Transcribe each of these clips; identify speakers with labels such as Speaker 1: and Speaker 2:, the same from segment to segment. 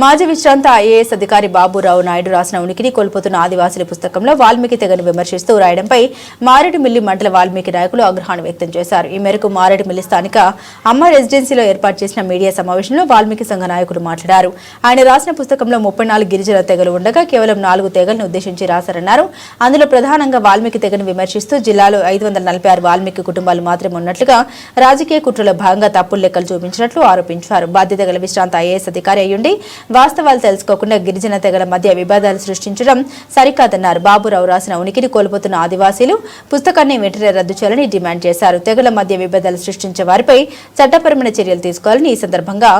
Speaker 1: మాజీ విశ్రాంత ఐఏఎస్ అధికారి బాబురావు నాయుడు రాసిన ఉనికిని కోల్పోతున్న ఆదివాసుల పుస్తకంలో వాల్మీకి తెగను విమర్శిస్తూ రాయడంపై మారేడుమిల్లి మండల వాల్మీకి నాయకులు ఆగ్రహాన్ని వ్యక్తం చేశారు. ఈ మేరకు మారేడుమిల్లి స్థానిక అమ్మ రెసిడెన్సీలో ఏర్పాటు చేసిన మీడియా సమావేశంలో వాల్మీకి సంఘ నాయకులు మాట్లాడారు. ఆయన రాసిన పుస్తకంలో ముప్పై నాలుగు గిరిజన తెగలు ఉండగా కేవలం నాలుగు తెగలను ఉద్దేశించి రాశారన్నారు. అందులో ప్రధానంగా వాల్మీకి తెగను విమర్శిస్తూ జిల్లాలో ఐదు వందల నలభై ఆరు వాల్మీకి కుటుంబాలు మాత్రమే ఉన్నట్లుగా రాజకీయ కుట్రలో భాగంగా తప్పులు లెక్కలు చూపించినట్లు ఆరోపించారు. బాధ్యత గల విశ్రాంత ఐఏఎస్ అధికారి అయ్యుండి వాస్తవాలు తెలుసుకోకుండా గిరిజన తెగల మధ్య వివాదాలు సృష్టించడం సరికాదన్నారు. బాబురావు రాసిన ఉనికిని కోల్పోతున్న ఆదివాసీలు పుస్తకాన్ని వెంటనే రద్దు చేయాలని డిమాండ్ చేశారు. తెగల మధ్య విభేదాలు సృష్టించే వారిపై చట్టపరమైన చర్యలు తీసుకోవాలని ఈ సందర్భంగా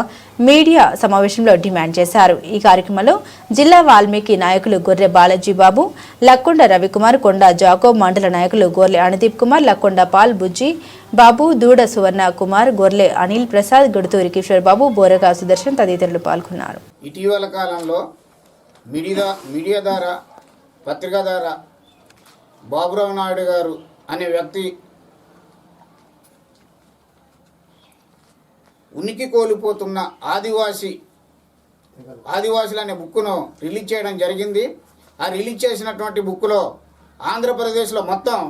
Speaker 1: మీడియా సమావేశంలో డిమాండ్ చేశారు. ఈ కార్యక్రమంలో జిల్లా వాల్మీకి నాయకులు గొర్రె బాలాజీ బాబు లక్కొండ రవికుమార్ కొండ జాకో మండల నాయకులు గొర్రె అణదీప్ కుమార్ లక్కొండ పాల్ బుజ్జి బాబు దూడ సువర్ణ కుమార్ గొర్రె అనిల్ ప్రసాద్ గుడుతూరి కిషోర్ బాబు బోరగా సుదర్శన్ తదితరులు పాల్గొన్నారు.
Speaker 2: ఇటీవల కాలంలో మీడియా మీడియా ద్వారా పత్రికా ద్వారా బాబురావు నాయుడు గారు అనే వ్యక్తి ఉనికి కోల్పోతున్న ఆదివాసి ఆదివాసులు అనే బుక్ను రిలీజ్ చేయడం జరిగింది. ఆ రిలీజ్ చేసినటువంటి బుక్లో ఆంధ్రప్రదేశ్లో మొత్తం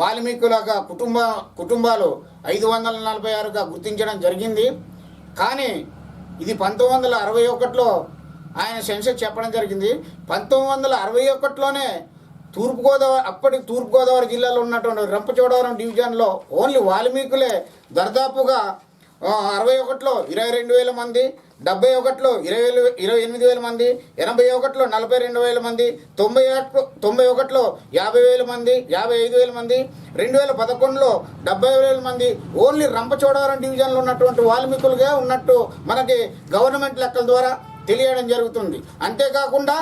Speaker 2: వాల్మీకుల కుటుంబ కుటుంబాలు ఐదు వందల నలభై ఆరుగా గుర్తించడం జరిగింది. కానీ ఇది పంతొమ్మిది వందల అరవై ఒకటిలో ఆయన సెన్సెస్ చెప్పడం జరిగింది. పంతొమ్మిది వందల అరవై ఒకటిలోనే తూర్పుగోదావరి అప్పటి తూర్పుగోదావరి జిల్లాలో ఉన్నటువంటి రంపచోడవరం డివిజన్లో ఓన్లీ వాల్మీకులే దర్దాపుగా అరవై ఒకటిలో ఇరవై రెండు వేల మంది డెబ్బై ఒకటిలో ఇరవై వేలు ఇరవై ఎనిమిది వేల మంది ఎనభై ఒకటిలో నలభై రెండు వేల మంది తొంభై తొంభై ఒకటిలో యాభై వేల మంది యాభై ఐదు వేల మంది రెండు వేల పదకొండులో డెబ్బై వేల మంది. ఓన్లీ రంపచోడవరం డివిజన్లో ఉన్నటువంటి వాల్మీకులుగా ఉన్నట్టు మనకి గవర్నమెంట్ లెక్కల ద్వారా తెలియడం జరుగుతుంది. అంతేకాకుండా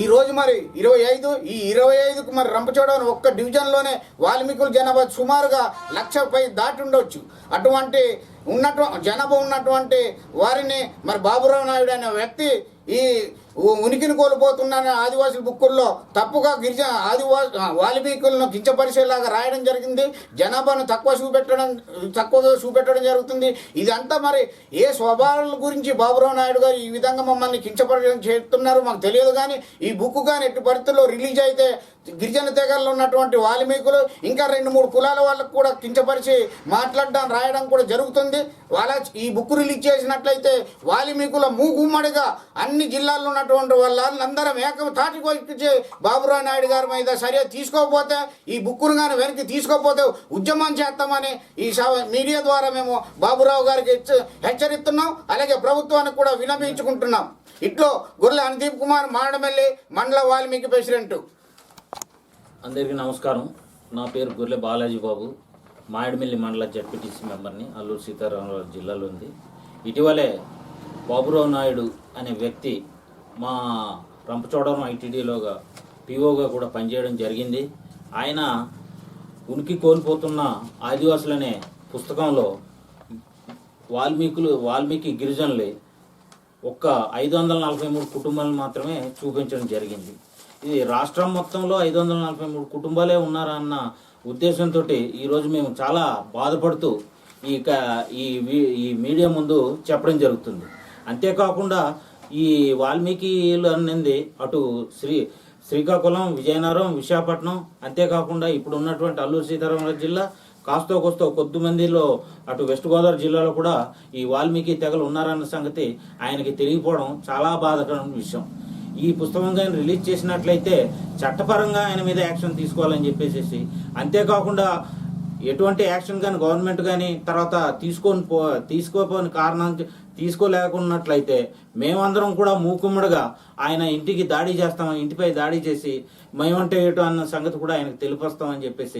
Speaker 2: ఈ రోజు మరి ఇరవై ఐదు ఈ ఇరవై ఐదుకు మరి రంపచోడవరం ఒక్క డివిజన్లోనే వాల్మీకుల జనాభా సుమారుగా లక్ష పై దాటి ఉండొచ్చు. అటువంటి ఉన్నటు జనాభా ఉన్నటువంటి వారిని మరి బాబురావు నాయుడు అనే వ్యక్తి ఈ ఉనికిని కోల్పోతున్నారని ఆదివాసుల బుక్కుల్లో తప్పుగా గిరిజ ఆదివాసి వాల్మీకులను కించపరిచేలాగా రాయడం జరిగింది. జనాభాను తక్కువ చూపెట్టడం తక్కువగా చూపెట్టడం జరుగుతుంది. ఇదంతా మరి ఏ స్వభావాల గురించి బాబురావు నాయుడు గారు ఈ విధంగా మమ్మల్ని కించపరచడం చేస్తున్నారు మాకు తెలియదు కానీ ఈ బుక్ కానీ ఎట్టి పరిస్థితుల్లో రిలీజ్ అయితే గిరిజన తెగల్లో ఉన్నటువంటి వాల్మీకులు ఇంకా రెండు మూడు కులాల వాళ్ళకు కూడా కించపరిచి మాట్లాడడం రాయడం కూడా జరుగుతుంది. వాళ్ళ ఈ బుక్ రిలీజ్ చేసినట్లయితే వాల్మీకుల మూగుమ్మడిగా అన్ని జిల్లాల్లో ఉన్నటువంటి వాళ్ళందరం ఏకం తాటికి వచ్చి బాబురావు నాయుడు గారి మీద సరిగా తీసుకోకపోతే ఈ బుక్కును కానీ వెనక్కి తీసుకోకపోతే ఉద్యమం చేస్తామని ఈ మీడియా ద్వారా మేము బాబురావు గారికి హెచ్చరిస్తున్నాం. అలాగే ప్రభుత్వానికి కూడా వినమించుకుంటున్నాం. ఇట్లో గొర్రె అనుదీప్ కుమార్ మాడమల్లి మండల వాల్మీకి ప్రెసిడెంట్.
Speaker 3: అందరికీ నమస్కారం. నా పేరు గొర్రె బాలాజీ బాబు. మాయడమిల్లి మండల జడ్పీటీసీ మెంబర్ని అల్లూరు సీతారామరాజు జిల్లాలో ఉంది. ఇటీవలే బాబురావు నాయుడు అనే వ్యక్తి మా రంపచోడవరం ఐటీడీలోగా పిఓగా కూడా పనిచేయడం జరిగింది. ఆయన ఉనికి కోల్పోతున్న ఆదివాసులనే పుస్తకంలో వాల్మీకులు వాల్మీకి గిరిజనులే ఒక్క ఐదు వందల నలభై మూడు కుటుంబాలను మాత్రమే చూపించడం జరిగింది. ఇది రాష్ట్రం మొత్తంలో ఐదు వందల నలభై మూడు కుటుంబాలే ఉన్నారా అన్న ఉద్దేశంతో ఈరోజు మేము చాలా బాధపడుతూ ఈ క- ఈ ఈ మీడియా ముందు చెప్పడం జరుగుతుంది. అంతేకాకుండా ఈ వాల్మీకిలు అనేది అటు శ్రీ శ్రీకాకుళం విజయనగరం విశాఖపట్నం అంతేకాకుండా ఇప్పుడు ఉన్నటువంటి అల్లూరు సీతారామరాజు జిల్లా కాస్తో కోస్తో కొద్ది మందిలో అటు వెస్ట్ గోదావరి జిల్లాలో కూడా ఈ వాల్మీకి తెగలు ఉన్నారన్న సంగతి ఆయనకి తెలియకపోవడం చాలా బాధకరమైన విషయం. ఈ పుస్తకం కానీ రిలీజ్ చేసినట్లయితే చట్టపరంగా ఆయన మీద యాక్షన్ తీసుకోవాలని చెప్పేసి అంతేకాకుండా ఎటువంటి యాక్షన్ కానీ గవర్నమెంట్ కానీ తర్వాత తీసుకొని పో తీసుకోపోని కారణం తీసుకోలేకున్నట్లయితే మేమందరం కూడా మూకుమ్మడిగా ఆయన ఇంటికి దాడి చేస్తాం ఇంటిపై దాడి చేసి మేమంటే ఏటో అన్న సంగతి కూడా ఆయనకు తెలిపొస్తామని చెప్పేసి